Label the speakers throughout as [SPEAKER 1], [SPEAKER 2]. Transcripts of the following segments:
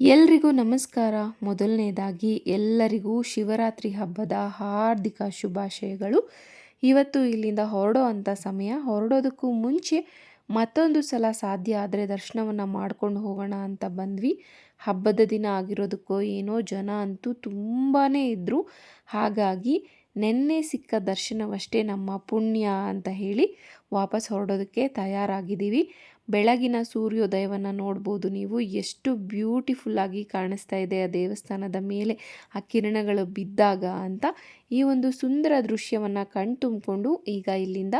[SPEAKER 1] ಎಲ್ರಿಗೂ ನಮಸ್ಕಾರ. ಮೊದಲನೇದಾಗಿ ಎಲ್ಲರಿಗೂ ಶಿವರಾತ್ರಿ ಹಬ್ಬದ ಹಾರ್ದಿಕ ಶುಭಾಶಯಗಳು. ಇವತ್ತು ಇಲ್ಲಿಂದ ಹೊರಡೋ ಅಂಥ ಸಮಯ. ಹೊರಡೋದಕ್ಕೂ ಮುಂಚೆ ಮತ್ತೊಂದು ಸಲ ಸಾಧ್ಯ ಆದರೆ ದರ್ಶನವನ್ನು ಮಾಡ್ಕೊಂಡು ಹೋಗೋಣ ಅಂತ ಬಂದ್ವಿ. ಹಬ್ಬದ ದಿನ ಆಗಿರೋದಕ್ಕೋ ಏನೋ ಜನ ಅಂತೂ ತುಂಬಾ ಇದ್ದರು ಹಾಗಾಗಿ ನೆನ್ನೆ ಸಿಕ್ಕ ದರ್ಶನವಷ್ಟೇ ನಮ್ಮ ಪುಣ್ಯ ಅಂತ ಹೇಳಿ ವಾಪಸ್ ಹೊರಡೋದಕ್ಕೆ ತಯಾರಾಗಿದ್ದೀವಿ. ಬೆಳಗಿನ ಸೂರ್ಯೋದಯವನ್ನು ನೋಡ್ಬೋದು ನೀವು. ಎಷ್ಟು ಬ್ಯೂಟಿಫುಲ್ಲಾಗಿ ಕಾಣಿಸ್ತಾ ಇದೆ ಆ ದೇವಸ್ಥಾನದ ಮೇಲೆ. ಆ ಕಿರಣಗಳು ಬಿದ್ದಾಗ ಅಂತ ಈ ಒಂದು ಸುಂದರ ದೃಶ್ಯವನ್ನು ಕಣ್ತುಂಬಿಕೊಂಡು ಈಗ ಇಲ್ಲಿಂದ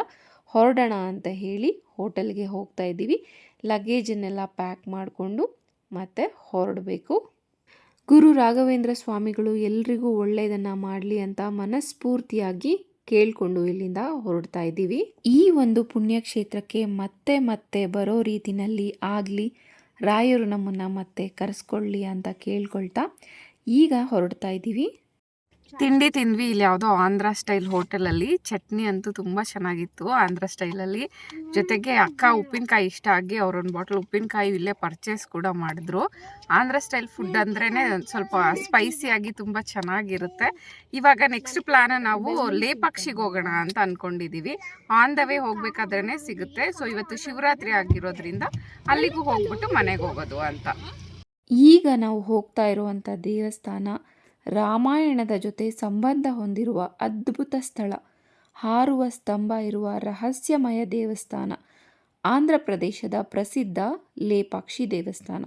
[SPEAKER 1] ಹೊರಡೋಣ ಅಂತ ಹೇಳಿ ಹೋಟೆಲ್ಗೆ ಹೋಗ್ತಾ ಇದ್ದೀವಿ. ಲಗೇಜನ್ನೆಲ್ಲ ಪ್ಯಾಕ್ ಮಾಡಿಕೊಂಡು ಮತ್ತೆ ಹೊರಡಬೇಕು. ಗುರು ರಾಘವೇಂದ್ರ ಸ್ವಾಮಿಗಳು ಎಲ್ರಿಗೂ ಒಳ್ಳೆಯದನ್ನು ಮಾಡಲಿ ಅಂತ ಮನಸ್ಫೂರ್ತಿಯಾಗಿ ಕೇಳಿಕೊಂಡು ಇಲ್ಲಿಂದ ಹೊರಡ್ತಾ ಇದ್ದೀವಿ. ಈ ಒಂದು ಪುಣ್ಯಕ್ಷೇತ್ರಕ್ಕೆ ಮತ್ತೆ ಮತ್ತೆ ಬರೋ ರೀತಿನಲ್ಲಿ ಆಗಲಿ, ರಾಯರು ನಮ್ಮನ್ನು ಮತ್ತೆ ಕರೆಸ್ಕೊಳ್ಳಿ ಅಂತ ಕೇಳ್ಕೊಳ್ತಾ ಈಗ ಹೊರಡ್ತಾ ಇದ್ದೀವಿ.
[SPEAKER 2] ತಿಂಡಿ ತಿಂದ್ವಿ ಇಲ್ಲಿ ಯಾವುದೋ ಆಂಧ್ರ ಸ್ಟೈಲ್ ಹೋಟೆಲಲ್ಲಿ. ಚಟ್ನಿ ಅಂತೂ ತುಂಬ ಚೆನ್ನಾಗಿತ್ತು ಆಂಧ್ರ ಸ್ಟೈಲಲ್ಲಿ. ಜೊತೆಗೆ ಅಕ್ಕ ಉಪ್ಪಿನಕಾಯಿ ಇಷ್ಟ ಆಗಿ ಅವ್ರೊಂದು ಬಾಟಲ್ ಉಪ್ಪಿನಕಾಯಿ ಇಲ್ಲೇ ಪರ್ಚೇಸ್ ಕೂಡ ಮಾಡಿದ್ರು. ಆಂಧ್ರ ಸ್ಟೈಲ್ ಫುಡ್ ಅಂದ್ರೇ ಸ್ವಲ್ಪ ಸ್ಪೈಸಿಯಾಗಿ ತುಂಬ ಚೆನ್ನಾಗಿರುತ್ತೆ. ಇವಾಗ ನೆಕ್ಸ್ಟ್ ಪ್ಲಾನ್ ನಾವು ಲೇಪಾಕ್ಷಿಗೆ ಹೋಗೋಣ ಅಂತ ಅಂದ್ಕೊಂಡಿದ್ದೀವಿ ಆನ್ ದ ವೇ ಹೋಗಬೇಕಾದ್ರೇ ಸಿಗುತ್ತೆ. ಸೊ ಇವತ್ತು ಶಿವರಾತ್ರಿ ಆಗಿರೋದ್ರಿಂದ ಅಲ್ಲಿಗೂ ಹೋಗ್ಬಿಟ್ಟು ಮನೆಗೆ ಹೋಗೋದು ಅಂತ.
[SPEAKER 1] ಈಗ ನಾವು ಹೋಗ್ತಾ ಇರುವಂಥ ದೇವಸ್ಥಾನ ರಾಮಾಯಣದ ಜೊತೆ ಸಂಬಂಧ ಹೊಂದಿರುವ ಅದ್ಭುತ ಸ್ಥಳ. ಹಾರುವ ಸ್ತಂಭ ಇರುವ ರಹಸ್ಯಮಯ ದೇವಸ್ಥಾನ. ಆಂಧ್ರ ಪ್ರದೇಶದ ಪ್ರಸಿದ್ಧ ಲೇಪಾಕ್ಷಿ ದೇವಸ್ಥಾನ.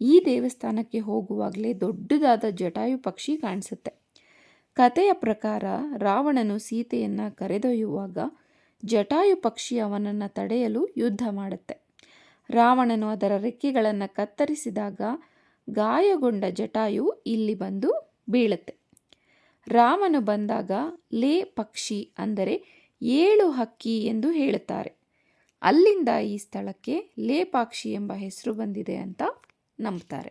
[SPEAKER 1] ಈ ದೇವಸ್ಥಾನಕ್ಕೆ ಹೋಗುವಾಗಲೇ ದೊಡ್ಡದಾದ ಜಟಾಯು ಪಕ್ಷಿ ಕಾಣಿಸುತ್ತೆ. ಕಥೆಯ ಪ್ರಕಾರ ರಾವಣನು ಸೀತೆಯನ್ನು ಕರೆದೊಯ್ಯುವಾಗ ಜಟಾಯು ಪಕ್ಷಿ ಅವನನ್ನು ತಡೆಯಲು ಯುದ್ಧ ಮಾಡುತ್ತೆ. ರಾವಣನು ಅದರ ರೆಕ್ಕೆಗಳನ್ನು ಕತ್ತರಿಸಿದಾಗ ಗಾಯಗೊಂಡ ಜಟಾಯು ಇಲ್ಲಿ ಬಂದು ಬೀಳುತ್ತೆ. ರಾಮನು ಬಂದಾಗ ಲೇ ಪಕ್ಷಿ ಅಂದರೆ ಏಳು ಹಕ್ಕಿ ಎಂದು ಹೇಳುತ್ತಾರೆ. ಅಲ್ಲಿಂದ ಈ ಸ್ಥಳಕ್ಕೆ ಲೇಪಾಕ್ಷಿ ಎಂಬ ಹೆಸರು ಬಂದಿದೆ ಅಂತ ನಂಬ್ತಾರೆ.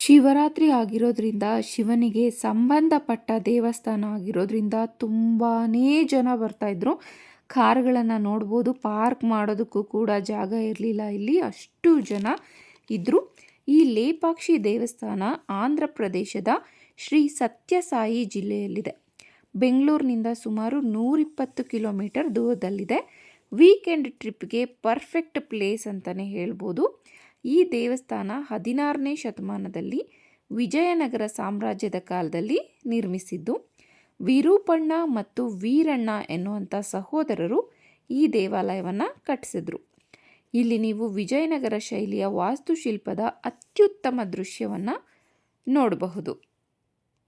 [SPEAKER 1] ಶಿವರಾತ್ರಿ ಆಗಿರೋದ್ರಿಂದ ಶಿವನಿಗೆ ಸಂಬಂಧಪಟ್ಟ ದೇವಸ್ಥಾನ ಆಗಿರೋದ್ರಿಂದ ತುಂಬಾ ಜನ ಬರ್ತಾಯಿದ್ರು ಕಾರ್ಗಳನ್ನು ನೋಡ್ಬೋದು, ಪಾರ್ಕ್ ಮಾಡೋದಕ್ಕೂ ಕೂಡ ಜಾಗ ಇರಲಿಲ್ಲ. ಇಲ್ಲಿ ಅಷ್ಟು ಜನ ಇದ್ದರು ಈ ಲೇಪಾಕ್ಷಿ ದೇವಸ್ಥಾನ ಆಂಧ್ರ ಪ್ರದೇಶದ ಶ್ರೀ ಸತ್ಯಸಾಯಿ ಜಿಲ್ಲೆಯಲ್ಲಿದೆ. ಬೆಂಗಳೂರಿನಿಂದ ಸುಮಾರು ನೂರಿಪ್ಪತ್ತು ಕಿಲೋಮೀಟರ್ ದೂರದಲ್ಲಿದೆ. ವೀಕೆಂಡ್ ಟ್ರಿಪ್ಗೆ ಪರ್ಫೆಕ್ಟ್ ಪ್ಲೇಸ್ ಅಂತಲೇ ಹೇಳ್ಬೋದು. ಈ ದೇವಸ್ಥಾನ ಹದಿನಾರನೇ ಶತಮಾನದಲ್ಲಿ ವಿಜಯನಗರ ಸಾಮ್ರಾಜ್ಯದ ಕಾಲದಲ್ಲಿ ನಿರ್ಮಿಸಿದ್ದು, ವಿರೂಪಣ್ಣ ಮತ್ತು ವೀರಣ್ಣ ಎನ್ನುವಂಥ ಸಹೋದರರು ಈ ದೇವಾಲಯವನ್ನು ಕಟ್ಟಿಸಿದ್ರು. ಇಲ್ಲಿ ನೀವು ವಿಜಯನಗರ ಶೈಲಿಯ ವಾಸ್ತುಶಿಲ್ಪದ ಅತ್ಯುತ್ತಮ ದೃಶ್ಯವನ್ನು ನೋಡಬಹುದು.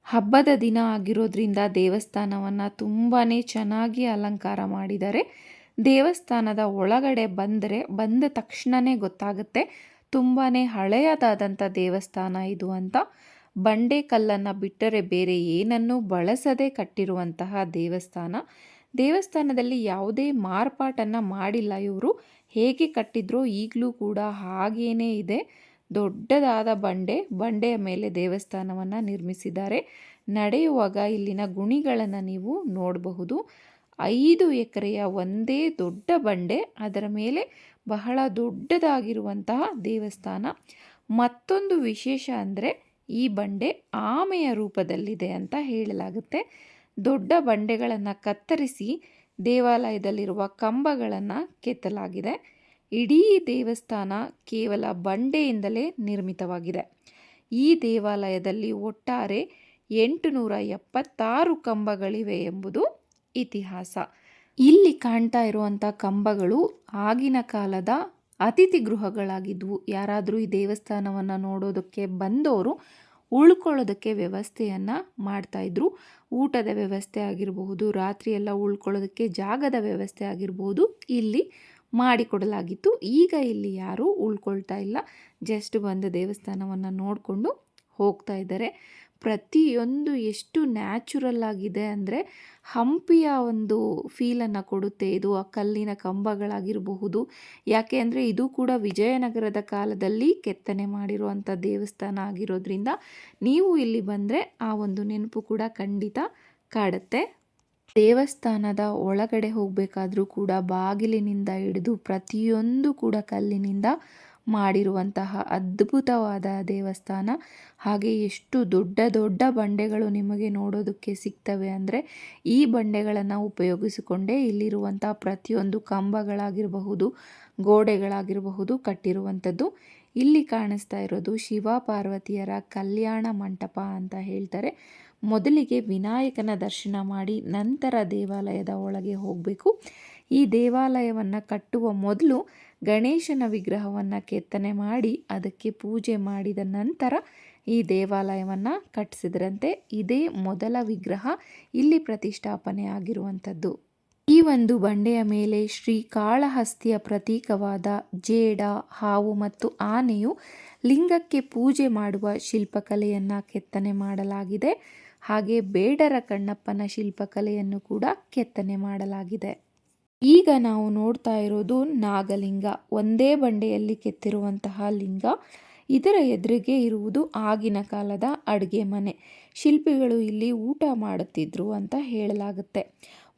[SPEAKER 1] ಹಬ್ಬದ ದಿನ ಆಗಿರೋದ್ರಿಂದ ದೇವಸ್ಥಾನವನ್ನು ತುಂಬಾ ಚೆನ್ನಾಗಿ ಅಲಂಕಾರ ಮಾಡಿದ್ದಾರೆ. ದೇವಸ್ಥಾನದ ಒಳಗಡೆ ಬಂದರೆ ಬಂದ ತಕ್ಷಣವೇ ಗೊತ್ತಾಗುತ್ತೆ ತುಂಬಾ ಹಳೆಯದಾದಂಥ ದೇವಸ್ಥಾನ ಇದು ಅಂತ. ಬಂಡೆ ಕಲ್ಲನ್ನು ಬಿಟ್ಟರೆ ಬೇರೆ ಏನನ್ನೂ ಬಳಸದೆ ಕಟ್ಟಿರುವಂತಹ ದೇವಸ್ಥಾನ. ದೇವಸ್ಥಾನದಲ್ಲಿ ಯಾವುದೇ ಮಾರ್ಪಾಟನ್ನು ಮಾಡಿಲ್ಲ ಇವರು. ಹೇಗೆ ಕಟ್ಟಿದ್ರೋ ಈಗಲೂ ಕೂಡ ಹಾಗೇನೇ ಇದೆ. ದೊಡ್ಡದಾದ ಬಂಡೆ, ಬಂಡೆಯ ಮೇಲೆ ದೇವಸ್ಥಾನವನ್ನು ನಿರ್ಮಿಸಿದ್ದಾರೆ. ನಡೆಯುವಾಗ ಇಲ್ಲಿನ ಗುಣಿಗಳನ್ನು ನೀವು ನೋಡಬಹುದು. ಐದು ಎಕರೆಯ ಒಂದೇ ದೊಡ್ಡ ಬಂಡೆ, ಅದರ ಮೇಲೆ ಬಹಳ ದೊಡ್ಡದಾಗಿರುವಂತಹ ದೇವಸ್ಥಾನ. ಮತ್ತೊಂದು ವಿಶೇಷ ಅಂದರೆ ಈ ಬಂಡೆ ಆಮೆಯ ರೂಪದಲ್ಲಿದೆ ಅಂತ ಹೇಳಲಾಗುತ್ತೆ. ದೊಡ್ಡ ಬಂಡೆಗಳನ್ನು ಕತ್ತರಿಸಿ ದೇವಾಲಯದಲ್ಲಿರುವ ಕಂಬಗಳನ್ನು ಕೆತ್ತಲಾಗಿದೆ. ಇಡೀ ದೇವಸ್ಥಾನ ಕೇವಲ ಬಂಡೆಯಿಂದಲೇ ನಿರ್ಮಿತವಾಗಿದೆ. ಈ ದೇವಾಲಯದಲ್ಲಿ ಒಟ್ಟಾರೆ ಎಂಟು ನೂರ ಎಪ್ಪತ್ತಾರು ಕಂಬಗಳಿವೆ ಎಂಬುದು ಇತಿಹಾಸ. ಇಲ್ಲಿ ಕಾಣ್ತಾ ಇರುವಂಥ ಕಂಬಗಳು ಆಗಿನ ಕಾಲದ ಅತಿಥಿ ಗೃಹಗಳಾಗಿದ್ವು. ಯಾರಾದರೂ ಈ ದೇವಸ್ಥಾನವನ್ನು ನೋಡೋದಕ್ಕೆ ಬಂದವರು ಉಳ್ಕೊಳ್ಳೋದಕ್ಕೆ ವ್ಯವಸ್ಥೆಯನ್ನು ಮಾಡ್ತಾಯಿದ್ರು ಊಟದ ವ್ಯವಸ್ಥೆ ಆಗಿರಬಹುದು, ರಾತ್ರಿಯೆಲ್ಲ ಉಳ್ಕೊಳ್ಳೋದಕ್ಕೆ ಜಾಗದ ವ್ಯವಸ್ಥೆ ಆಗಿರಬಹುದು. ಇಲ್ಲಿ ಮಾಡಿಕೊಡಲಾಗಿತ್ತು. ಈಗ ಇಲ್ಲಿ ಯಾರೂ ಉಳ್ಕೊಳ್ತಾ ಇಲ್ಲ. ಜಸ್ಟ್ ಬಂದು ದೇವಸ್ಥಾನವನ್ನು ನೋಡಿಕೊಂಡು ಹೋಗ್ತಾ ಇದ್ದಾರೆ. ಪ್ರತಿಯೊಂದು ಎಷ್ಟು ನ್ಯಾಚುರಲ್ ಆಗಿದೆ ಅಂದರೆ ಹಂಪಿಯ ಒಂದು ಫೀಲನ್ನು ಕೊಡುತ್ತೆ. ಇದು ಆ ಕಲ್ಲಿನ ಕಂಬಗಳಾಗಿರಬಹುದು. ಯಾಕೆ ಅಂದರೆ ಇದು ಕೂಡ ವಿಜಯನಗರದ ಕಾಲದಲ್ಲಿ ಕೆತ್ತನೆ ಮಾಡಿರುವಂಥ ದೇವಸ್ಥಾನ ಆಗಿರೋದ್ರಿಂದ ನೀವು ಇಲ್ಲಿ ಬಂದರೆ ಆ ಒಂದು ನೆನಪು ಕೂಡ ಖಂಡಿತ ಕಾಡುತ್ತೆ. ದೇವಸ್ಥಾನದ ಒಳಗಡೆ ಹೋಗಬೇಕಾದ್ರೂ ಕೂಡ ಬಾಗಿಲಿನಿಂದ ಹಿಡಿದು ಪ್ರತಿಯೊಂದು ಕೂಡ ಕಲ್ಲಿನಿಂದ ಮಾಡಿರುವಂತಹ ಅದ್ಭುತವಾದ ದೇವಸ್ಥಾನ. ಹಾಗೆ ಎಷ್ಟು ದೊಡ್ಡ ದೊಡ್ಡ ಬಂಡೆಗಳು ನಿಮಗೆ ನೋಡೋದಕ್ಕೆ ಸಿಗ್ತವೆ ಅಂದರೆ ಈ ಬಂಡೆಗಳನ್ನು ಉಪಯೋಗಿಸಿಕೊಂಡೇ ಇಲ್ಲಿರುವಂತಹ ಪ್ರತಿಯೊಂದು ಕಂಬಗಳಾಗಿರಬಹುದು, ಗೋಡೆಗಳಾಗಿರಬಹುದು ಕಟ್ಟಿರುವಂಥದ್ದು. ಇಲ್ಲಿ ಕಾಣಿಸ್ತಾ ಇರೋದು ಶಿವ ಪಾರ್ವತಿಯರ ಕಲ್ಯಾಣ ಮಂಟಪ ಅಂತ ಹೇಳ್ತಾರೆ. ಮೊದಲಿಗೆ ವಿನಾಯಕನ ದರ್ಶನ ಮಾಡಿ ನಂತರ ದೇವಾಲಯದ ಒಳಗೆ ಹೋಗಬೇಕು. ಈ ದೇವಾಲಯವನ್ನು ಕಟ್ಟುವ ಮೊದಲು ಗಣೇಶನ ವಿಗ್ರಹವನ್ನು ಕೆತ್ತನೆ ಮಾಡಿ ಅದಕ್ಕೆ ಪೂಜೆ ಮಾಡಿದ ನಂತರ ಈ ದೇವಾಲಯವನ್ನು ಕಟ್ಟಿಸಿದ್ರಂತೆ ಇದೇ ಮೊದಲ ವಿಗ್ರಹ ಇಲ್ಲಿ ಪ್ರತಿಷ್ಠಾಪನೆ ಆಗಿರುವಂಥದ್ದು. ಈ ಒಂದು ಬಂಡೆಯ ಮೇಲೆ ಶ್ರೀ ಕಾಳಹಸ್ತಿಯ ಪ್ರತೀಕವಾದ ಜೇಡ, ಹಾವು ಮತ್ತು ಆನೆಯು ಲಿಂಗಕ್ಕೆ ಪೂಜೆ ಮಾಡುವ ಶಿಲ್ಪಕಲೆಯನ್ನು ಕೆತ್ತನೆ ಮಾಡಲಾಗಿದೆ. ಹಾಗೆ ಬೇಡರ ಕಣ್ಣಪ್ಪನ ಶಿಲ್ಪಕಲೆಯನ್ನು ಕೂಡ ಕೆತ್ತನೆ ಮಾಡಲಾಗಿದೆ. ಈಗ ನಾವು ನೋಡ್ತಾ ಇರೋದು ನಾಗಲಿಂಗ. ಒಂದೇ ಬಂಡೆಯಲ್ಲಿ ಕೆತ್ತಿರುವಂತಹ ಲಿಂಗ. ಇದರ ಎದುರಿಗೆ ಇರುವುದು ಆಗಿನ ಕಾಲದ ಅಡುಗೆ ಮನೆ. ಶಿಲ್ಪಿಗಳು ಇಲ್ಲಿ ಊಟ ಮಾಡುತ್ತಿದ್ರು ಅಂತ ಹೇಳಲಾಗುತ್ತೆ.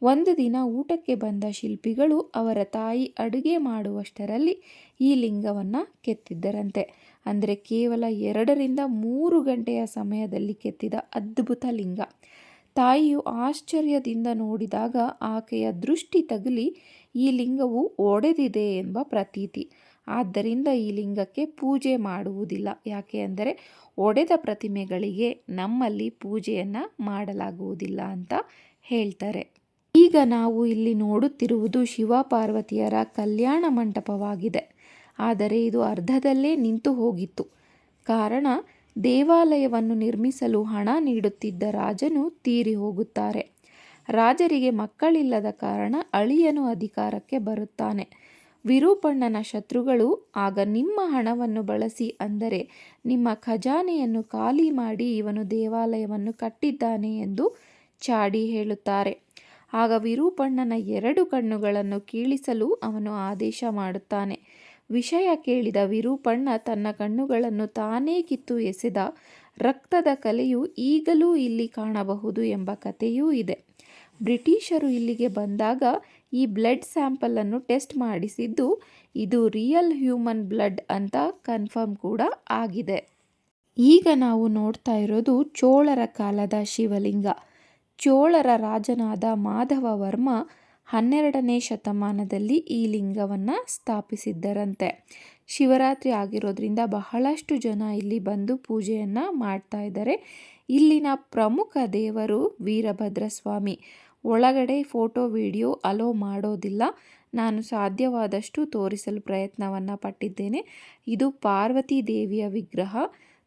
[SPEAKER 1] ಒಂದು ದಿನ ಊಟಕ್ಕೆ ಬಂದ ಶಿಲ್ಪಿಗಳು ಅವರ ತಾಯಿ ಅಡುಗೆ ಮಾಡುವಷ್ಟರಲ್ಲಿ ಈ ಲಿಂಗವನ್ನು ಕೆತ್ತಿದ್ದರಂತೆ. ಅಂದರೆ ಕೇವಲ ಎರಡರಿಂದ ಮೂರು ಗಂಟೆಯ ಸಮಯದಲ್ಲಿ ಕೆತ್ತಿದ ಅದ್ಭುತ ಲಿಂಗ. ತಾಯಿಯು ಆಶ್ಚರ್ಯದಿಂದ ನೋಡಿದಾಗ ಆಕೆಯ ದೃಷ್ಟಿ ತಗುಲಿ, ಈ ಲಿಂಗವು ಒಡೆದಿದೆ ಎಂಬ ಪ್ರತೀತಿ. ಆದ್ದರಿಂದ ಈ ಲಿಂಗಕ್ಕೆ ಪೂಜೆ ಮಾಡುವುದಿಲ್ಲ. ಯಾಕೆ ಅಂದರೆ ಒಡೆದ ಪ್ರತಿಮೆಗಳಿಗೆ ನಮ್ಮಲ್ಲಿ ಪೂಜೆಯನ್ನು ಮಾಡಲಾಗುವುದಿಲ್ಲ ಅಂತ ಹೇಳ್ತಾರೆ. ಈಗ ನಾವು ಇಲ್ಲಿ ನೋಡುತ್ತಿರುವುದು ಶಿವ ಪಾರ್ವತಿಯರ ಕಲ್ಯಾಣ ಮಂಟಪವಾಗಿದೆ. ಆದರೆ ಇದು ಅರ್ಧದಲ್ಲೇ ನಿಂತು ಹೋಗಿತ್ತು. ಕಾರಣ, ದೇವಾಲಯವನ್ನು ನಿರ್ಮಿಸಲು ಹಣ ನೀಡುತ್ತಿದ್ದ ರಾಜನು ತೀರಿ ಹೋಗುತ್ತಾರೆ. ರಾಜರಿಗೆ ಮಕ್ಕಳಿಲ್ಲದ ಕಾರಣ ಅಳಿಯನು ಅಧಿಕಾರಕ್ಕೆ ಬರುತ್ತಾನೆ. ವಿರೂಪಣ್ಣನ ಶತ್ರುಗಳು ಆಗ ನಿಮ್ಮ ಹಣವನ್ನು ಬಳಸಿ ಅಂದರೆ ನಿಮ್ಮ ಖಜಾನೆಯನ್ನು ಖಾಲಿ ಮಾಡಿ ಇವನು ದೇವಾಲಯವನ್ನು ಕಟ್ಟಿದ್ದಾನೆ ಎಂದು ಚಾಡಿ ಹೇಳುತ್ತಾರೆ. ಆಗ ವಿರೂಪಣ್ಣನ ಎರಡು ಕಣ್ಣುಗಳನ್ನು ಕೀಳಿಸಲು ಅವನು ಆದೇಶ ಮಾಡುತ್ತಾನೆ. ವಿಷಯ ಕೇಳಿದ ವಿರೂಪಣ್ಣ ತನ್ನ ಕಣ್ಣುಗಳನ್ನು ತಾನೇ ಕಿತ್ತು ಎಸೆದ ರಕ್ತದ ಕಲೆಯು ಈಗಲೂ ಇಲ್ಲಿ ಕಾಣಬಹುದು ಎಂಬ ಕಥೆಯೂ ಇದೆ. ಬ್ರಿಟಿಷರು ಇಲ್ಲಿಗೆ ಬಂದಾಗ ಈ ಬ್ಲಡ್ ಸ್ಯಾಂಪಲನ್ನು ಟೆಸ್ಟ್ ಮಾಡಿಸಿದ್ದು ಇದು ರಿಯಲ್ ಹ್ಯೂಮನ್ ಬ್ಲಡ್ ಅಂತ ಕನ್ಫರ್ಮ್ ಕೂಡ ಆಗಿದೆ. ಈಗ ನಾವು ನೋಡ್ತಾ ಇರೋದು ಚೋಳರ ಕಾಲದ ಶಿವಲಿಂಗ. ಚೋಳರ ರಾಜನಾದ ಮಾಧವ ವರ್ಮ ಹನ್ನೆರಡನೇ ಶತಮಾನದಲ್ಲಿ ಈ ಲಿಂಗವನ್ನು ಸ್ಥಾಪಿಸಿದ್ದರಂತೆ. ಶಿವರಾತ್ರಿ ಆಗಿರೋದ್ರಿಂದ ಬಹಳಷ್ಟು ಜನ ಇಲ್ಲಿ ಬಂದು ಪೂಜೆಯನ್ನು ಮಾಡ್ತಾ ಇದ್ದಾರೆ. ಇಲ್ಲಿನ ಪ್ರಮುಖ ದೇವರು ವೀರಭದ್ರ ಸ್ವಾಮಿ ಒಳಗಡೆ ಫೋಟೋ, ವಿಡಿಯೋ ಅಲೋ ಮಾಡೋದಿಲ್ಲ. ನಾನು ಸಾಧ್ಯವಾದಷ್ಟು ತೋರಿಸಲು ಪ್ರಯತ್ನವನ್ನು ಪಟ್ಟಿದ್ದೇನೆ. ಇದು ಪಾರ್ವತಿ ದೇವಿಯ ವಿಗ್ರಹ.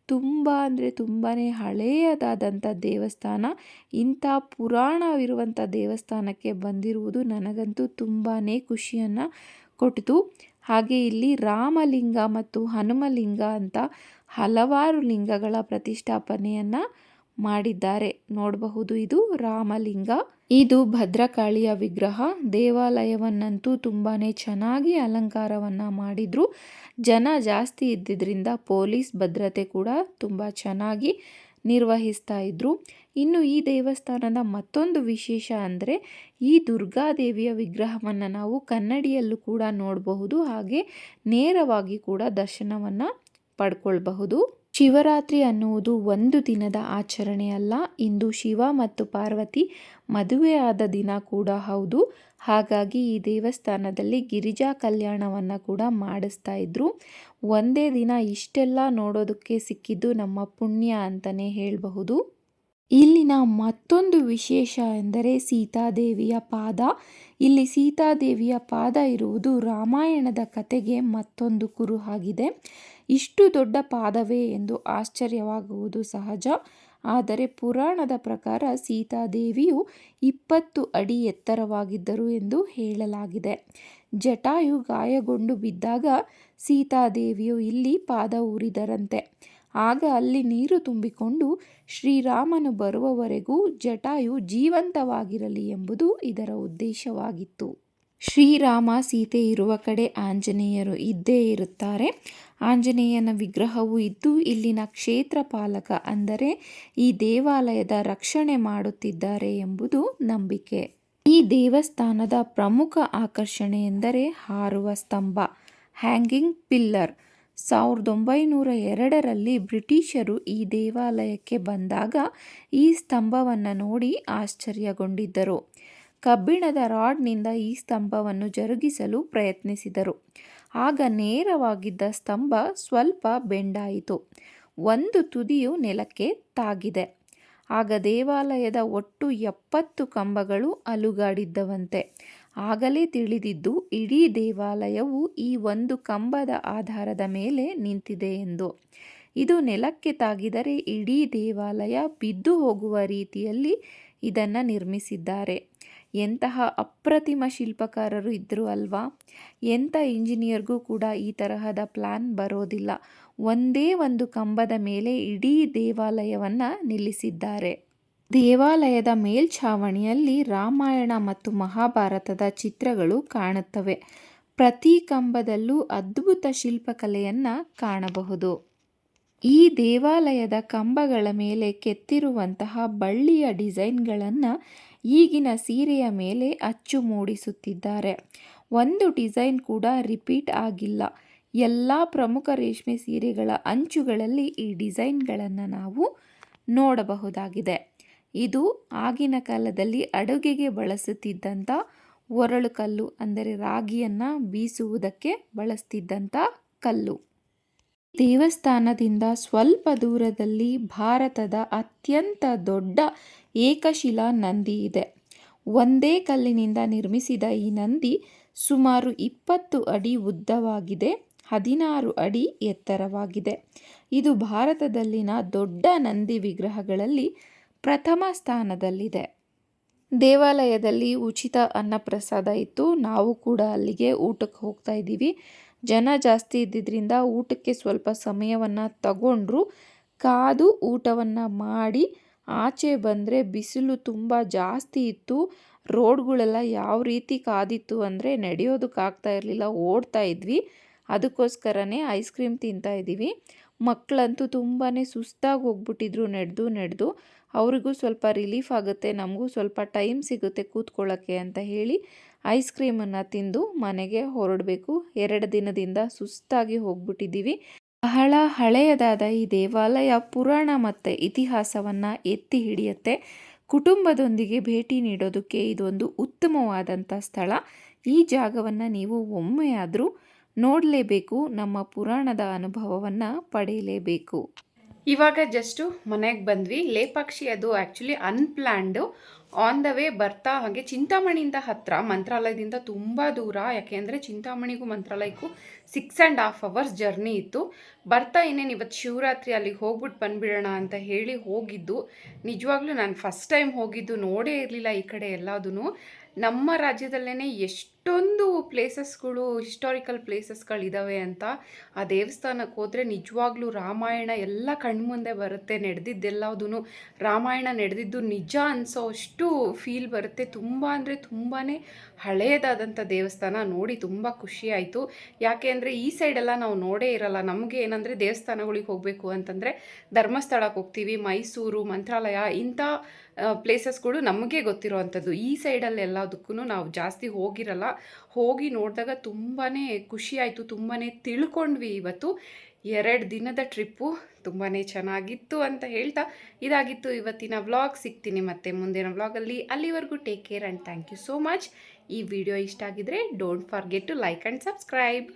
[SPEAKER 1] ತುಂಬ ಅಂದರೆ ತುಂಬಾ ಹಳೆಯದಾದಂಥ ದೇವಸ್ಥಾನ, ಇಂಥ ಪುರಾಣವಿರುವಂಥ ದೇವಸ್ಥಾನಕ್ಕೆ ಬಂದಿರುವುದು ನನಗಂತೂ ತುಂಬಾ ಖುಷಿಯನ್ನು ಕೊಟ್ಟಿತು. ಹಾಗೆ ಇಲ್ಲಿ ರಾಮಲಿಂಗ ಮತ್ತು ಹನುಮಲಿಂಗ ಅಂತ ಹಲವಾರು ಲಿಂಗಗಳ ಪ್ರತಿಷ್ಠಾಪನೆಯನ್ನು ಮಾಡಿದ್ದಾರೆ. ನೋಡಬಹುದು, ಇದು ರಾಮಲಿಂಗ. ಇದು ಭದ್ರಕಾಳಿಯ ವಿಗ್ರಹ. ದೇವಾಲಯವನ್ನಂತೂ ತುಂಬಾ ಚೆನ್ನಾಗಿ ಅಲಂಕಾರವನ್ನು ಮಾಡಿದ್ರು. ಜನ ಜಾಸ್ತಿ ಇದ್ದಿದ್ದರಿಂದ ಪೊಲೀಸ್ ಭದ್ರತೆ ಕೂಡ ತುಂಬ ಚೆನ್ನಾಗಿ ನಿರ್ವಹಿಸ್ತಾ ಇದ್ರು. ಇನ್ನು ಈ ದೇವಸ್ಥಾನದ ಮತ್ತೊಂದು ವಿಶೇಷ ಅಂದರೆ ಈ ದುರ್ಗಾದೇವಿಯ ವಿಗ್ರಹವನ್ನು ನಾವು ಕನ್ನಡಿಯಲ್ಲೂ ಕೂಡ ನೋಡಬಹುದು. ಹಾಗೆ ನೇರವಾಗಿ ಕೂಡ ದರ್ಶನವನ್ನು ಪಡ್ಕೊಳ್ಬಹುದು. ಶಿವರಾತ್ರಿ ಅನ್ನುವುದು ಒಂದು ದಿನದ ಆಚರಣೆ ಅಲ್ಲ. ಇಂದು ಶಿವ ಮತ್ತು ಪಾರ್ವತಿ ಮದುವೆಯಾದ ದಿನ ಕೂಡ ಹೌದು. ಹಾಗಾಗಿ ಈ ದೇವಸ್ಥಾನದಲ್ಲಿ ಗಿರಿಜಾ ಕಲ್ಯಾಣವನ್ನು ಕೂಡ ಮಾಡಿಸ್ತಾ ಇದ್ರು. ಒಂದೇ ದಿನ ಇಷ್ಟೆಲ್ಲ ನೋಡೋದಕ್ಕೆ ಸಿಕ್ಕಿದ್ದು ನಮ್ಮ ಪುಣ್ಯ ಅಂತಲೇ ಹೇಳಬಹುದು. ಇಲ್ಲಿನ ಮತ್ತೊಂದು ವಿಶೇಷ ಎಂದರೆ ಸೀತಾದೇವಿಯ ಪಾದ. ಇಲ್ಲಿ ಸೀತಾದೇವಿಯ ಪಾದ ಇರುವುದು ರಾಮಾಯಣದ ಕತೆಗೆ ಮತ್ತೊಂದು ಕುರುಹಾಗಿದೆ. ಇಷ್ಟು ದೊಡ್ಡ ಪಾದವೇ ಎಂದು ಆಶ್ಚರ್ಯವಾಗುವುದು ಸಹಜ. ಆದರೆ ಪುರಾಣದ ಪ್ರಕಾರ ಸೀತಾದೇವಿಯು ಇಪ್ಪತ್ತು ಅಡಿ ಎತ್ತರವಾಗಿದ್ದರು ಎಂದು ಹೇಳಲಾಗಿದೆ. ಜಟಾಯು ಗಾಯಗೊಂಡು ಬಿದ್ದಾಗ ಸೀತಾದೇವಿಯು ಇಲ್ಲಿ ಪಾದ ಊರಿದರಂತೆ. ಆಗ ಅಲ್ಲಿ ನೀರು ತುಂಬಿಕೊಂಡು ಶ್ರೀರಾಮನು ಬರುವವರೆಗೂ ಜಟಾಯು ಜೀವಂತವಾಗಿರಲಿ ಎಂಬುದು ಇದರ ಉದ್ದೇಶವಾಗಿತ್ತು. ಶ್ರೀರಾಮ ಸೀತೆ ಇರುವ ಕಡೆ ಆಂಜನೇಯರು ಇದ್ದೇ ಇರುತ್ತಾರೆ. ಆಂಜನೇಯನ ವಿಗ್ರಹವು ಇದ್ದು ಇಲ್ಲಿನ ಕ್ಷೇತ್ರ ಪಾಲಕ ಅಂದರೆ ಈ ದೇವಾಲಯದ ರಕ್ಷಣೆ ಮಾಡುತ್ತಿದ್ದಾರೆ ಎಂಬುದು ನಂಬಿಕೆ. ಈ ದೇವಸ್ಥಾನದ ಪ್ರಮುಖ ಆಕರ್ಷಣೆ ಎಂದರೆ ಹಾರುವ ಸ್ತಂಭ ಹ್ಯಾಂಗಿಂಗ್ ಪಿಲ್ಲರ್ ಸಾವಿರದ ಒಂಬೈನೂರ ಎರಡರಲ್ಲಿ ಬ್ರಿಟಿಷರು ಈ ದೇವಾಲಯಕ್ಕೆ ಬಂದಾಗ ಈ ಸ್ತಂಭವನ್ನು ನೋಡಿ ಆಶ್ಚರ್ಯಗೊಂಡಿದ್ದರು. ಕಬ್ಬಿಣದ ರಾಡ್ನಿಂದ ಈ ಸ್ತಂಭವನ್ನು ಜರುಗಿಸಲು ಪ್ರಯತ್ನಿಸಿದರು. ಆಗ ನೇರವಾಗಿದ್ದ ಸ್ತಂಭ ಸ್ವಲ್ಪ ಬೆಂಡಾಯಿತು. ಒಂದು ತುದಿಯು ನೆಲಕ್ಕೆ ತಾಗಿದೆ. ಆಗ ದೇವಾಲಯದ ಒಟ್ಟು ಎಪ್ಪತ್ತು ಕಂಬಗಳು ಅಲುಗಾಡಿದ್ದವಂತೆ. ಆಗಲೇ ತಿಳಿದಿದ್ದು, ಇಡೀ ದೇವಾಲಯವು ಈ ಒಂದು ಕಂಬದ ಆಧಾರದ ಮೇಲೆ ನಿಂತಿದೆ ಎಂದು. ಇದು ನೆಲಕ್ಕೆ ತಾಗಿದರೆ ಇಡೀ ದೇವಾಲಯ ಬಿದ್ದು ಹೋಗುವ ರೀತಿಯಲ್ಲಿ ಇದನ್ನು ನಿರ್ಮಿಸಿದ್ದಾರೆ. ಎಂತಹ ಅಪ್ರತಿಮ ಶಿಲ್ಪಕಾರರು ಇದ್ದರು ಅಲ್ವಾ? ಎಂಥ ಇಂಜಿನಿಯರ್ಗೂ ಕೂಡ ಈ ತರಹದ ಪ್ಲ್ಯಾನ್ ಬರೋದಿಲ್ಲ. ಒಂದೇ ಒಂದು ಕಂಬದ ಮೇಲೆ ಇಡೀ ದೇವಾಲಯವನ್ನು ನಿಲ್ಲಿಸಿದ್ದಾರೆ. ದೇವಾಲಯದ ಮೇಲ್ಛಾವಣಿಯಲ್ಲಿ ರಾಮಾಯಣ ಮತ್ತು ಮಹಾಭಾರತದ ಚಿತ್ರಗಳು ಕಾಣುತ್ತವೆ. ಪ್ರತಿ ಕಂಬದಲ್ಲೂ ಅದ್ಭುತ ಶಿಲ್ಪಕಲೆಯನ್ನು ಕಾಣಬಹುದು. ಈ ದೇವಾಲಯದ ಕಂಬಗಳ ಮೇಲೆ ಕೆತ್ತಿರುವಂತಹ ಬಳ್ಳಿಯ ಡಿಸೈನ್ಗಳನ್ನು ಈಗಿನ ಸೀರೆಯ ಮೇಲೆ ಅಚ್ಚು ಮೂಡಿಸುತ್ತಿದ್ದಾರೆ. ಒಂದು ಡಿಸೈನ್ ಕೂಡ ರಿಪೀಟ್ ಆಗಿಲ್ಲ. ಎಲ್ಲ ಪ್ರಮುಖ ರೇಷ್ಮೆ ಸೀರೆಗಳ ಅಂಚುಗಳಲ್ಲಿ ಈ ಡಿಸೈನ್ಗಳನ್ನು ನಾವು ನೋಡಬಹುದಾಗಿದೆ. ಇದು ಆಗಿನ ಕಾಲದಲ್ಲಿ ಅಡುಗೆಗೆ ಬಳಸುತ್ತಿದ್ದಂಥ ಒರಳು ಕಲ್ಲು, ಅಂದರೆ ರಾಗಿಯನ್ನು ಬೀಸುವುದಕ್ಕೆ ಬಳಸ್ತಿದ್ದಂಥ ಕಲ್ಲು. ದೇವಸ್ಥಾನದಿಂದ ಸ್ವಲ್ಪ ದೂರದಲ್ಲಿ ಭಾರತದ ಅತ್ಯಂತ ದೊಡ್ಡ ಏಕಶಿಲಾ ನಂದಿ ಇದೆ. ಒಂದೇ ಕಲ್ಲಿನಿಂದ ನಿರ್ಮಿಸಿದ ಈ ನಂದಿ ಸುಮಾರು ಇಪ್ಪತ್ತು ಅಡಿ ಉದ್ದವಾಗಿದೆ, ಹದಿನಾರು ಅಡಿ ಎತ್ತರವಾಗಿದೆ. ಇದು ಭಾರತದಲ್ಲಿನ ದೊಡ್ಡ ನಂದಿ ವಿಗ್ರಹಗಳಲ್ಲಿ ಪ್ರಥಮ ಸ್ಥಾನದಲ್ಲಿದೆ. ದೇವಾಲಯದಲ್ಲಿ ಉಚಿತ ಅನ್ನಪ್ರಸಾದ ಇತ್ತು. ನಾವು ಕೂಡ ಅಲ್ಲಿಗೆ ಊಟಕ್ಕೆ ಹೋಗ್ತಾ ಇದ್ದೀವಿ. ಜನ ಜಾಸ್ತಿ ಇದ್ದಿದ್ದರಿಂದ ಊಟಕ್ಕೆ ಸ್ವಲ್ಪ ಸಮಯವನ್ನು ತಗೊಂಡ್ರು. ಕಾದು ಊಟವನ್ನು ಮಾಡಿ ಆಚೆ ಬಂದರೆ ಬಿಸಿಲು ತುಂಬ ಜಾಸ್ತಿ ಇತ್ತು. ರೋಡ್ಗಳೆಲ್ಲ ಯಾವ ರೀತಿ ಕಾದಿತ್ತು ಅಂದರೆ ನಡೆಯೋದಕ್ಕಾಗ್ತಾ ಇರಲಿಲ್ಲ. ಓಡ್ತಾ ಇದ್ವಿ. ಅದಕ್ಕೋಸ್ಕರನೇ ಐಸ್ ಕ್ರೀಮ್ ತಿಂತಾ ಇದ್ದೀವಿ. ಮಕ್ಕಳಂತೂ ತುಂಬಾ ಸುಸ್ತಾಗಿ ಹೋಗ್ಬಿಟ್ಟಿದ್ರು, ನಡೆದು ನಡೆದು. ಅವ್ರಿಗೂ ಸ್ವಲ್ಪ ರಿಲೀಫ್ ಆಗುತ್ತೆ, ನಮಗೂ ಸ್ವಲ್ಪ ಟೈಮ್ ಸಿಗುತ್ತೆ ಕೂತ್ಕೊಳ್ಳೋಕ್ಕೆ ಅಂತ ಹೇಳಿ ಐಸ್ ಕ್ರೀಮನ್ನು ತಿಂದು ಮನೆಗೆ ಹೊರಡಬೇಕು. ಎರಡು ದಿನದಿಂದ ಸುಸ್ತಾಗಿ ಹೋಗ್ಬಿಟ್ಟಿದ್ದೀವಿ. ಬಹಳ ಹಳೆಯದಾದ ಈ ದೇವಾಲಯ ಪುರಾಣ ಮತ್ತು ಇತಿಹಾಸವನ್ನು ಎತ್ತಿ ಹಿಡಿಯುತ್ತೆ. ಕುಟುಂಬದೊಂದಿಗೆ ಭೇಟಿ ನೀಡೋದಕ್ಕೆ ಇದೊಂದು ಉತ್ತಮವಾದಂಥ ಸ್ಥಳ. ಈ ಜಾಗವನ್ನು ನೀವು ಒಮ್ಮೆಯಾದರೂ ನೋಡಲೇಬೇಕು, ನಮ್ಮ ಪುರಾಣದ ಅನುಭವವನ್ನು ಪಡೆಯಲೇಬೇಕು.
[SPEAKER 2] ಇವಾಗ ಜಸ್ಟು ಮನೆಗೆ ಬಂದ್ವಿ. ಲೇಪಾಕ್ಷಿ ಅದು actually unplanned on the way ಬರ್ತಾ ಹಾಗೆ ಚಿಂತಾಮಣಿಯಿಂದ ಹತ್ರ, ಮಂತ್ರಾಲಯದಿಂದ ತುಂಬ ದೂರ. ಯಾಕೆಂದರೆ ಚಿಂತಾಮಣಿಗೂ ಮಂತ್ರಾಲಯಕ್ಕೂ six and half hours journey ಇತ್ತು. ಬರ್ತಾ ಇನ್ನೇನು ಇವತ್ತು ಶಿವರಾತ್ರಿ ಅಲ್ಲಿಗೆ ಹೋಗ್ಬಿಟ್ಟು ಬಂದುಬಿಡೋಣ ಅಂತ ಹೇಳಿ ಹೋಗಿದ್ದು. ನಿಜವಾಗ್ಲೂ ನಾನು ಫಸ್ಟ್ ಟೈಮ್ ಹೋಗಿದ್ದು, ನೋಡೇ ಇರಲಿಲ್ಲ ಈ ಕಡೆ ಎಲ್ಲದೂ ನಮ್ಮ ರಾಜ್ಯದಲ್ಲೇ ಎಷ್ಟೊಂದು ಪ್ಲೇಸಸ್ಗಳು ಹಿಸ್ಟಾರಿಕಲ್ ಪ್ಲೇಸಸ್ಗಳಿದ್ದಾವೆ ಅಂತ ಆ ದೇವಸ್ಥಾನಕ್ಕೆ ಹೋದರೆ ನಿಜವಾಗ್ಲೂ ರಾಮಾಯಣ ಎಲ್ಲ ಕಣ್ಮುಂದೆ ಬರುತ್ತೆ ನಡೆದಿದ್ದೆಲ್ಲದೂ ರಾಮಾಯಣ ನಡೆದಿದ್ದು ನಿಜ ಅನಿಸೋ ಅಷ್ಟು ಫೀಲ್ ಬರುತ್ತೆ. ತುಂಬ ಅಂದರೆ ತುಂಬಾ ಹಳೆಯದಾದಂಥ ದೇವಸ್ಥಾನ. ನೋಡಿ ತುಂಬ ಖುಷಿ ಆಯಿತು. ಯಾಕೆ ಅಂದರೆ ಈ ಸೈಡೆಲ್ಲ ನಾವು ನೋಡೇ ಇರಲ್ಲ. ನಮಗೆ ಏನಂದರೆ ದೇವಸ್ಥಾನಗಳಿಗೆ ಹೋಗಬೇಕು ಅಂತಂದರೆ ಧರ್ಮಸ್ಥಳಕ್ಕೆ ಹೋಗ್ತೀವಿ, ಮೈಸೂರು, ಮಂತ್ರಾಲಯ, ಇಂಥ ಪ್ಲೇಸಸ್ಗಳು ನಮಗೆ ಗೊತ್ತಿರೋವಂಥದ್ದು. ಈ ಸೈಡಲ್ಲಿ ಎಲ್ಲದಕ್ಕೂ ನಾವು ಜಾಸ್ತಿ ಹೋಗಿರಲ್ಲ. ಹೋಗಿ ನೋಡಿದಾಗ ತುಂಬಾ ಖುಷಿಯಾಯಿತು ತುಂಬಾ ತಿಳ್ಕೊಂಡ್ವಿ ಇವತ್ತು. ಎರಡು ದಿನದ ಟ್ರಿಪ್ಪು ತುಂಬಾ ಚೆನ್ನಾಗಿತ್ತು ಅಂತ ಹೇಳ್ತಾ ಇದಾಗಿತ್ತು ಇವತ್ತಿನ ವ್ಲಾಗ್ ಸಿಗ್ತೀನಿ ಮತ್ತೆ ಮುಂದಿನ ವ್ಲಾಗಲ್ಲಿ ಅಲ್ಲಿವರೆಗೂ take care and thank you so much ಈ ವಿಡಿಯೋ ಇಷ್ಟ ಆಗಿದ್ರೆ don't forget to like and subscribe